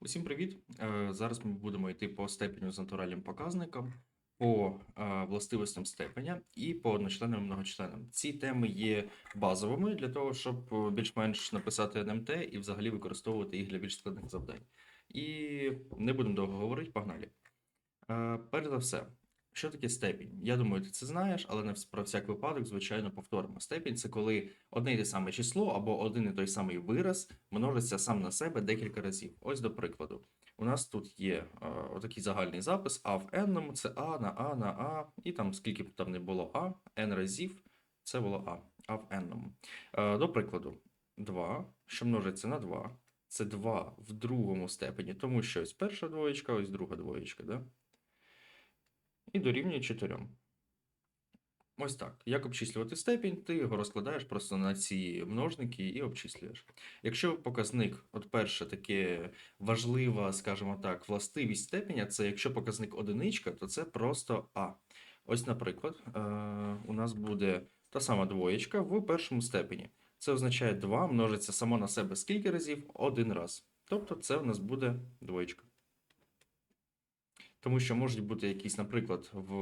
Усім привіт! Е, Зараз ми будемо йти по степеню з натуральним показником, по е, властивостям степеня і по одночленним і многочленам. Ці теми є базовими для того, щоб е, більш-менш написати НМТ і взагалі використовувати їх для більш складних завдань. І не будемо довго говорити, погнали. Перш за все, що таке степінь? Я думаю, ти це знаєш, але не про всяк випадок, звичайно, повторимо. Степінь це коли одне й те саме число або один і той самий вираз множиться сам на себе декілька разів. Ось до прикладу. У нас тут є е, отакий загальний запис, а в n це а на а на а, і там скільки б там не було а, n разів це було а, а в n. Е, до прикладу, 2, що множиться на 2, це 2 в другому степені, тому що ось перша двоєчка, ось друга двоєчка, да? І дорівнює 4. Ось так. Як обчислювати степінь, ти його розкладаєш просто на ці множники і обчислюєш. Якщо показник, от перше таке важлива, скажімо так, властивість степеня, це якщо показник одиничка, то це просто А. Ось, наприклад, е, у нас буде та сама двоєчка в першому степені. Це означає 2 множиться само на себе скільки разів? Один раз. Тобто це у нас буде двоєчка. Тому що можуть бути якісь, наприклад, в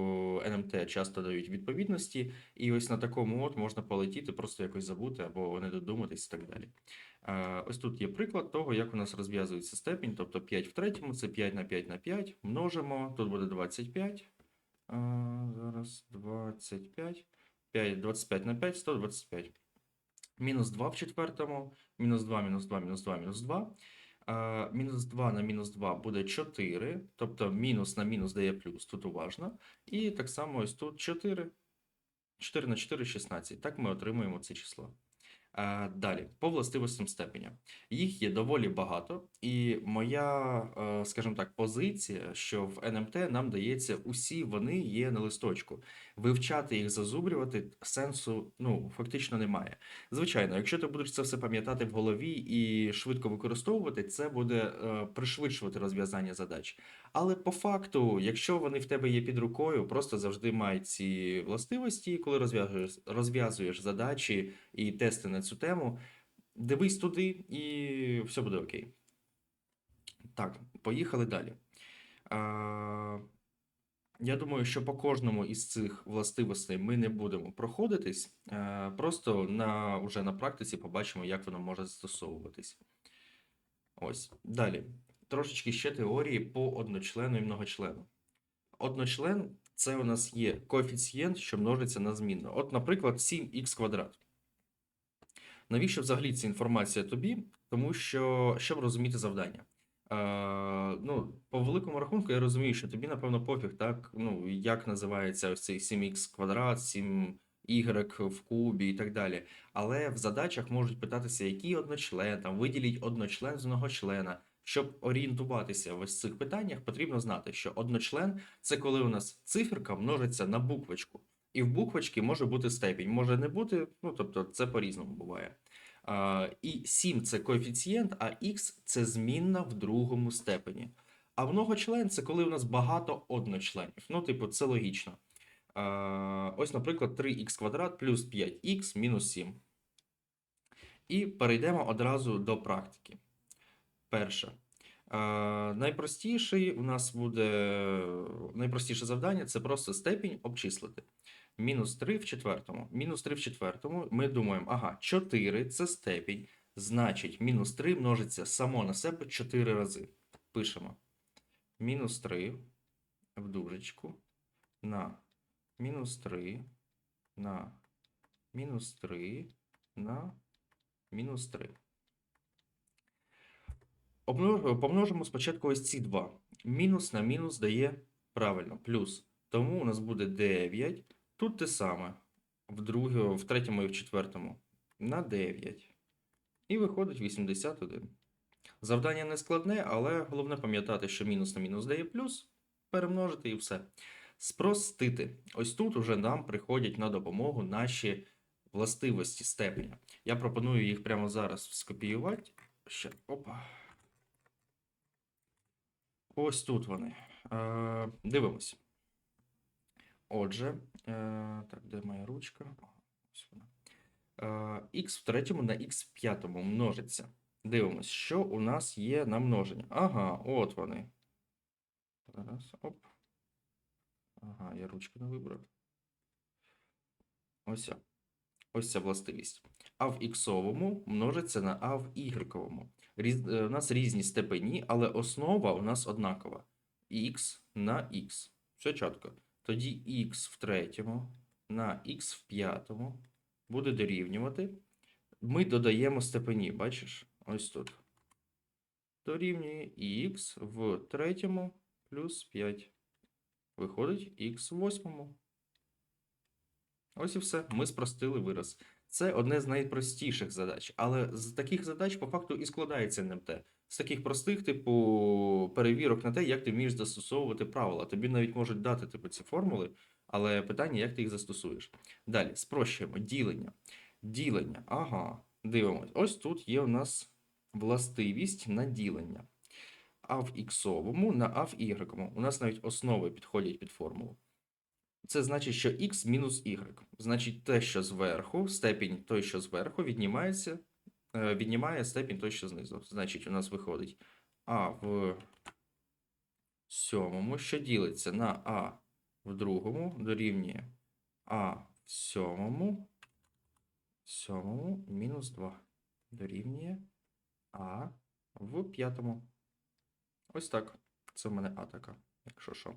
НМТ часто дають відповідності, і ось на такому от можна полетіти, просто якось забути або не додуматись і так далі. Е, Ось тут є приклад того, як у нас розв'язується степінь, тобто 5 в третьому це 5 на 5 на 5, множимо, тут буде 25. Е, Зараз 25. 5, 25 на 5, 125. Мінус 2 в четвертому, мінус 2, мінус 2, мінус 2, мінус 2. Мінус 2 на мінус 2 буде 4, тобто мінус на мінус дає плюс, тут уважно. І так само ось тут 4. 4 на 4 – 16. Так ми отримуємо це число. Е, Далі, по властивостям степеня. Їх є доволі багато, і моя, е, скажімо так, позиція, що в НМТ нам дається усі вони є на листочку. Вивчати їх, зазубрювати сенсу ну, фактично немає. Звичайно, якщо ти будеш це все пам'ятати в голові і швидко використовувати, це буде е, пришвидшувати розв'язання задач. Але по факту, якщо вони в тебе є під рукою, просто завжди май ці властивості, коли розв'язуєш, розв'язуєш задачі і тести на цю тему, дивись туди і все буде окей. Так, поїхали далі. Я думаю, що по кожному із цих властивостей ми не будемо проходитись, просто на, уже на практиці побачимо, як воно може застосовуватись. Ось. Далі. Трошечки ще теорії по одночлену і многочлену. Одночлен це у нас є коефіцієнт, що множиться на змінну. От, наприклад, 7х квадрат. Навіщо взагалі ця інформація тобі? Тому що, щоб розуміти завдання. Е, ну, по великому рахунку, я розумію, що тобі, напевно, пофіг, так? Ну, як називається ось цей 7х квадрат, 7y в кубі і так далі. Але в задачах можуть питатися, який одночлен, там, виділіть одночлен з многочлена. Щоб орієнтуватися в ось цих питаннях, потрібно знати, що одночлен це коли у нас циферка множиться на буквочку. І в буквочці може бути степінь, може не бути, ну тобто це по-різному буває. А, і 7 це коефіцієнт, а х це змінна в другому степені. А многочлен це коли у нас багато одночленів. Ну, типу, це логічно. А, ось, наприклад, 3х квадрат плюс 5х мінус 7. І перейдемо одразу до практики. Перше. Е, найпростіший у нас буде найпростіше завдання це просто степінь обчислити. Мінус 3 в четвертому. Мінус 3 в четвертому. Ми думаємо, ага, 4 це степінь. Значить, мінус 3 множиться само на себе 4 рази. Пишемо. Мінус 3 в дужечку на мінус 3 на мінус 3 на мінус 3. Помножимо спочатку ось ці два. Мінус на мінус дає правильно, плюс. Тому у нас буде 9. Тут те саме. В, друге, в третьому і в четвертому. На 9. І виходить 81. Завдання не складне, але головне пам'ятати, що мінус на мінус дає плюс. Перемножити і все. Спростити. Ось тут уже нам приходять на допомогу наші властивості степеня. Я пропоную їх прямо зараз скопіювати. Ще. Опа. Ось тут вони. Е, дивимось. Отже, е, так, де моя ручка? Ось вона. Е, х в третьому на х в п'ятому множиться Дивимось, що у нас є на множення. Ага, от вони. Зараз, оп. Ага, я ручки не вибрав. Ось. Ось ця властивість. А в іксовому множиться на а в ігрековому. Різ... е, У нас різні степені, але основа у нас однакова. х на х. Все чітко. Тоді х в третьому на х в п'ятому буде дорівнювати. Ми додаємо степені, бачиш? Ось тут. Дорівнює х в третьому плюс 5. Виходить х в восьмому. Ось і все. Ми спростили вираз. Це одне з найпростіших задач. Але з таких задач по факту і складається НМТ. З таких простих, типу, перевірок на те, як ти вмієш застосовувати правила. Тобі навіть можуть дати типу, ці формули, але питання, як ти їх застосуєш. Далі, спрощуємо. Ділення. Ділення. Ага, дивимось. Ось тут є у нас властивість на ділення. А в іксовому на а в ігрековому. У нас навіть основи підходять під формулу. Це значить, що x мінус y. Значить, те, що зверху, степінь той, що зверху, віднімається, віднімає степінь той, знизу. Значить, у нас виходить а в сьомому, що ділиться на а в другому, дорівнює а в сьомому, сьомому мінус 2. Дорівнює а в п'ятому. Ось так. Це в мене а така, якщо що.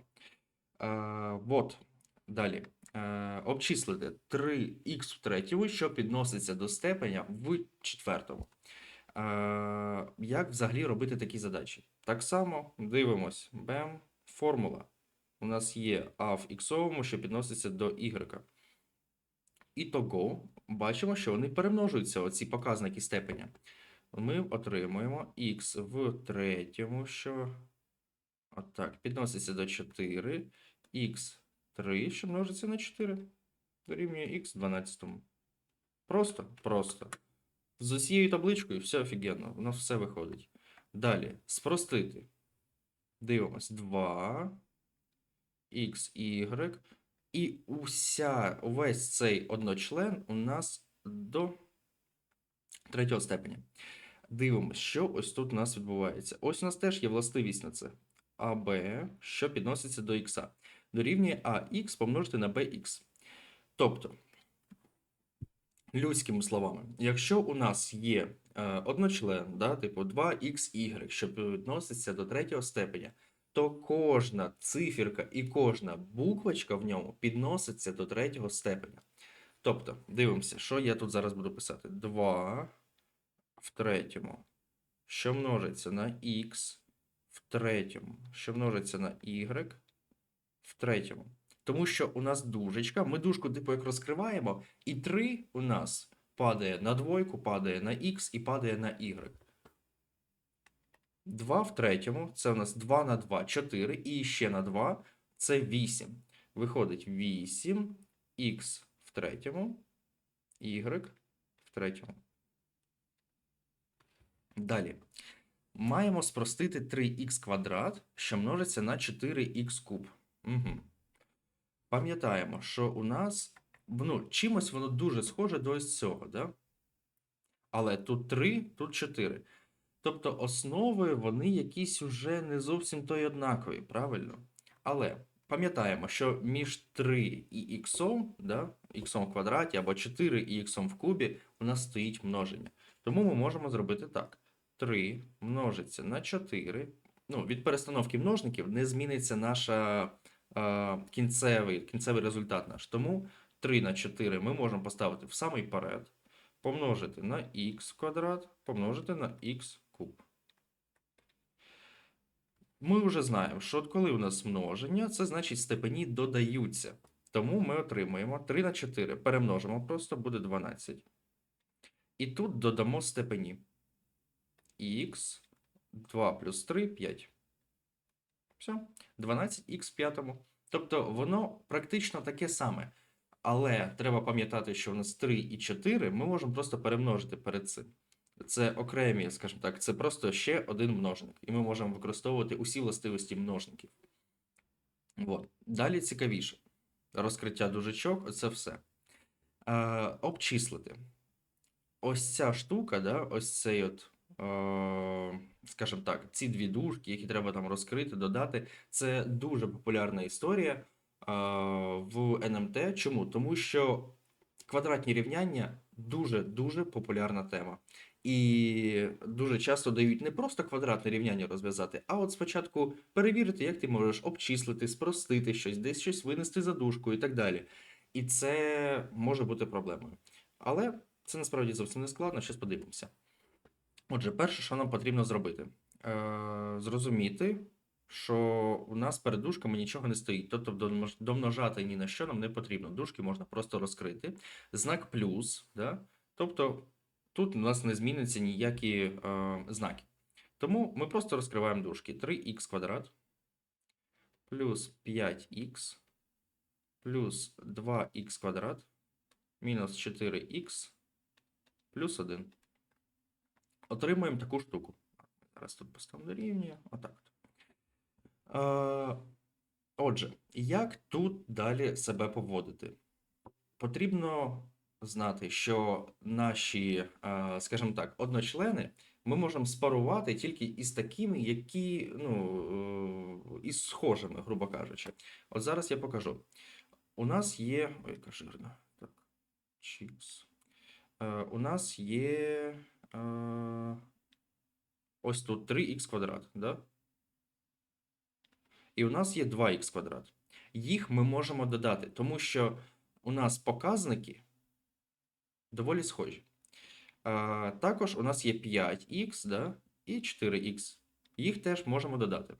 Е, вот. Далі. Е, обчислити 3х в третьому, що підноситься до степеня в четвертому. Е, як взагалі робити такі задачі? Так само дивимось. Бем. Формула. У нас є а в іксовому, що підноситься до y. І того бачимо, що вони перемножуються, оці показники степеня. Ми отримуємо х в третьому, що отак, підноситься до 4, х 3, що множиться на 4, дорівнює х в 12. Просто, просто. З усією табличкою все офігенно, у нас все виходить. Далі, спростити. Дивимось, 2, х, y. І уся, увесь цей одночлен у нас до третього степеня. Дивимось, що ось тут у нас відбувається. Ось у нас теж є властивість на це. АБ, що підноситься до х. Дорівнює АХ помножити на BX. Тобто, людськими словами, якщо у нас є е, одночлен, да, типу 2xy, що відноситься до третього степеня, то кожна циферка і кожна буквочка в ньому підноситься до третього степеня. Тобто, дивимося, що я тут зараз буду писати. 2 в третьому, що множиться на х в третьому, що множиться на y в третьому. Тому що у нас дужечка, ми дужку типу як розкриваємо, і 3 у нас падає на двойку, падає на х і падає на y. 2 в третьому, це у нас 2 на 2, 4, і ще на 2 це 8. Виходить 8 х в третьому, y в третьому. Далі. Маємо спростити 3х квадрат, що множиться на 4х куб. Угу. Пам'ятаємо, що у нас ну, чимось воно дуже схоже до ось цього, да? Але тут 3, тут 4. Тобто основи вони якісь уже не зовсім то однакові, правильно? Але пам'ятаємо, що між 3 і х, да, х в квадраті або 4 і х в кубі у нас стоїть множення. Тому ми можемо зробити так. 3 множиться на 4. Ну, від перестановки множників не зміниться наша е, кінцевий, кінцевий результат наш. Тому 3 на 4 ми можемо поставити в самий перед, помножити на х квадрат, помножити на х куб. Ми вже знаємо, що коли у нас множення, це значить степені додаються. Тому ми отримуємо 3 на 4, перемножимо просто, буде 12. І тут додамо степені х 2 плюс 3 5. Все, 12х в п'ятому. Тобто воно практично таке саме. Але треба пам'ятати, що в нас 3 і 4 ми можемо просто перемножити перед цим. Це окремі, скажімо так, це просто ще один множник. І ми можемо використовувати усі властивості множників. От. Далі цікавіше. Розкриття дужечок, оце все. Е, обчислити. Ось ця штука, да, ось цей от скажімо так, ці дві дужки, які треба там розкрити, додати, це дуже популярна історія е, в НМТ. Чому? Тому що квадратні рівняння дуже-дуже популярна тема. І дуже часто дають не просто квадратне рівняння розв'язати, а от спочатку перевірити, як ти можеш обчислити, спростити щось, десь щось винести за дужку і так далі. І це може бути проблемою. Але це насправді зовсім не складно, щось подивимося. Отже, перше, що нам потрібно зробити, е, зрозуміти, що у нас перед дужками нічого не стоїть. Тобто домножати ні на що нам не потрібно. Дужки можна просто розкрити. Знак плюс, да? тобто тут у нас не зміниться ніякі е, знаки. Тому ми просто розкриваємо дужки. 3х квадрат плюс 5х плюс 2х квадрат мінус 4х плюс 1. Отримуємо таку штуку. Зараз тут поставимо дорівнює. Отак. Е, отже, як тут далі себе поводити? Потрібно знати, що наші, скажімо так, одночлени ми можемо спарувати тільки із такими, які, ну, е, із схожими, грубо кажучи. От зараз я покажу. У нас є. Ой, яка жирна. Так. Чіпс. Е, у нас є. Е, ось тут 3х квадрат, да? І у нас є 2х квадрат. Їх ми можемо додати, тому що у нас показники доволі схожі. А, також у нас є 5х да, і 4х. Їх теж можемо додати.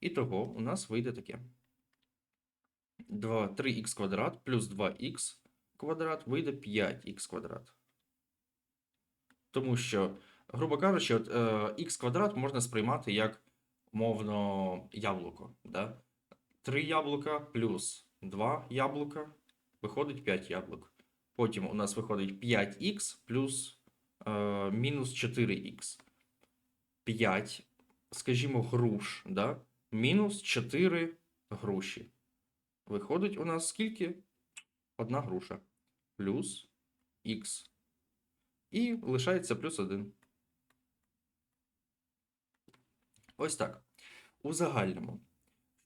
І того у нас вийде таке. 2, 3х квадрат плюс 2х квадрат вийде 5х квадрат. Тому що, грубо кажучи, от, е, х квадрат можна сприймати як мовно яблуко. Да? 3 яблука плюс 2 яблука виходить 5 яблук. Потім у нас виходить 5х плюс е, мінус 4х. 5, скажімо, груш, да? мінус 4 груші. Виходить у нас скільки? Одна груша. Плюс х. І лишається плюс 1. Ось так. У загальному,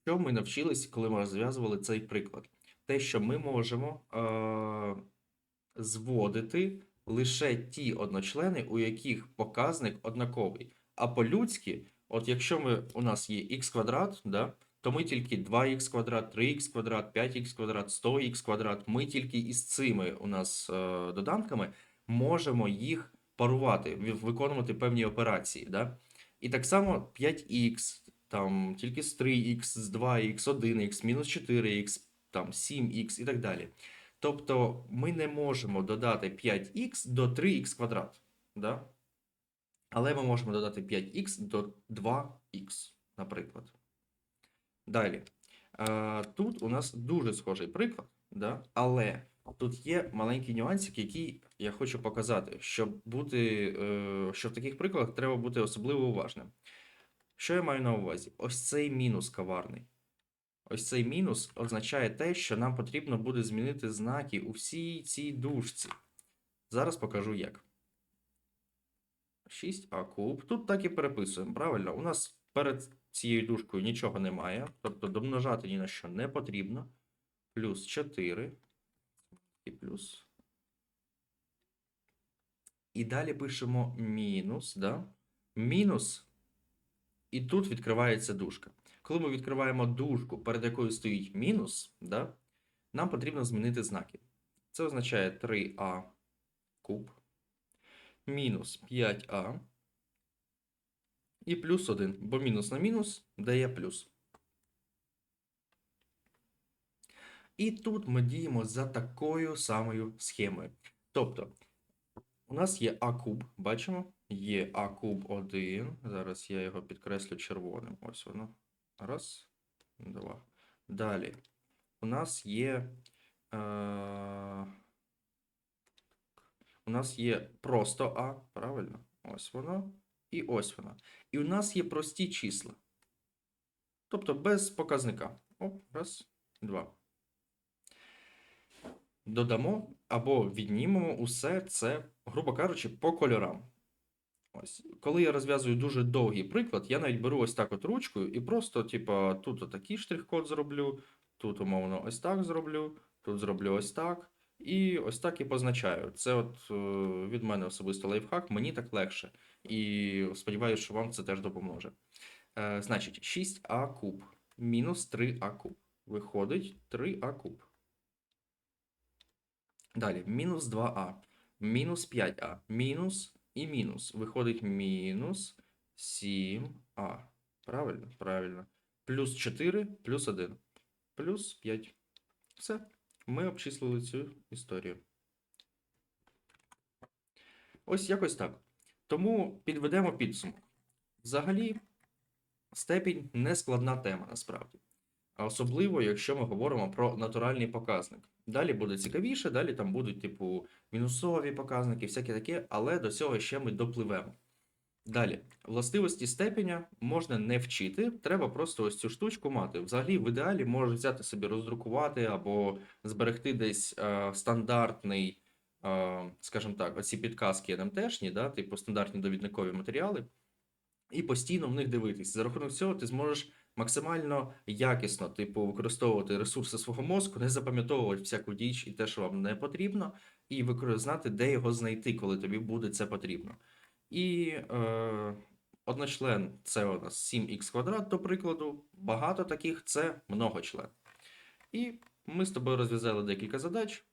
що ми навчились, коли ми розв'язували цей приклад? Те, що ми можемо е- зводити лише ті одночлени, у яких показник однаковий. А по-людськи, от якщо ми, у нас є х квадрат, да, то ми тільки 2х квадрат, 3х квадрат, 5х квадрат, 100х квадрат, ми тільки із цими у нас е- доданками можемо їх парувати, виконувати певні операції. Да? І так само 5х, там тільки з 3х, з 2х, 1х, мінус 4х, там 7х і так далі. Тобто ми не можемо додати 5х до 3х квадрат. Да? Але ми можемо додати 5х до 2х, наприклад. Далі. Е, Тут у нас дуже схожий приклад, да? але тут є маленький нюансик, який я хочу показати, щоб бути, е, що в таких прикладах треба бути особливо уважним. Що я маю на увазі? Ось цей мінус каварний. Ось цей мінус означає те, що нам потрібно буде змінити знаки у всій цій дужці. Зараз покажу як. 6а куб. Тут так і переписуємо, правильно? У нас перед цією дужкою нічого немає, тобто домножати ні на що не потрібно. Плюс 4 і плюс. І далі пишемо мінус, да? Мінус. І тут відкривається дужка. Коли ми відкриваємо дужку, перед якою стоїть мінус, да, нам потрібно змінити знаки. Це означає 3а куб, мінус 5а і плюс 1, бо мінус на мінус дає плюс. І тут ми діємо за такою самою схемою. Тобто, у нас є а куб, бачимо? Є а куб 1. Зараз я його підкреслю червоним. Ось воно. Раз, два. Далі. У нас є. Е... У нас є просто А, правильно? Ось воно. І ось воно. І у нас є прості числа. Тобто без показника. Оп, раз, два. Додамо або віднімемо усе це, грубо кажучи, по кольорам. Ось. Коли я розв'язую дуже довгий приклад, я навіть беру ось так от ручкою і просто, типа, тут отакий штрих-код зроблю, тут, умовно, ось так зроблю, тут зроблю ось так. І ось так і позначаю. Це от е, від мене особисто лайфхак, мені так легше. І сподіваюся, що вам це теж допоможе. Е, значить, 6а куб мінус 3а куб. Виходить 3а куб. Далі, мінус 2а, мінус 5а, мінус і мінус. Виходить мінус 7а. Правильно? Правильно. Плюс 4, плюс 1. Плюс 5. Все. Ми обчислили цю історію. Ось якось так. Тому підведемо підсумок. Взагалі, степінь не складна тема насправді. Особливо, якщо ми говоримо про натуральний показник. Далі буде цікавіше, далі там будуть, типу, мінусові показники, всяке таке, але до цього ще ми допливемо. Далі, властивості степеня можна не вчити, треба просто ось цю штучку мати. Взагалі, в ідеалі можеш взяти собі, роздрукувати або зберегти десь е, стандартний, е, скажімо так, оці підказки НМТшні, да, типу стандартні довідникові матеріали, і постійно в них дивитись. За рахунок цього ти зможеш максимально якісно, типу, використовувати ресурси свого мозку, не запам'ятовувати всяку діч і те, що вам не потрібно, і знати, де його знайти, коли тобі буде це потрібно. І е, одночлен це у нас 7х квадрат, до прикладу. Багато таких це многочлен. І ми з тобою розв'язали декілька задач.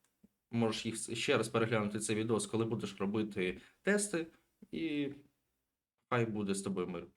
Можеш їх ще раз переглянути цей відео, коли будеш робити тести, і хай буде з тобою мир.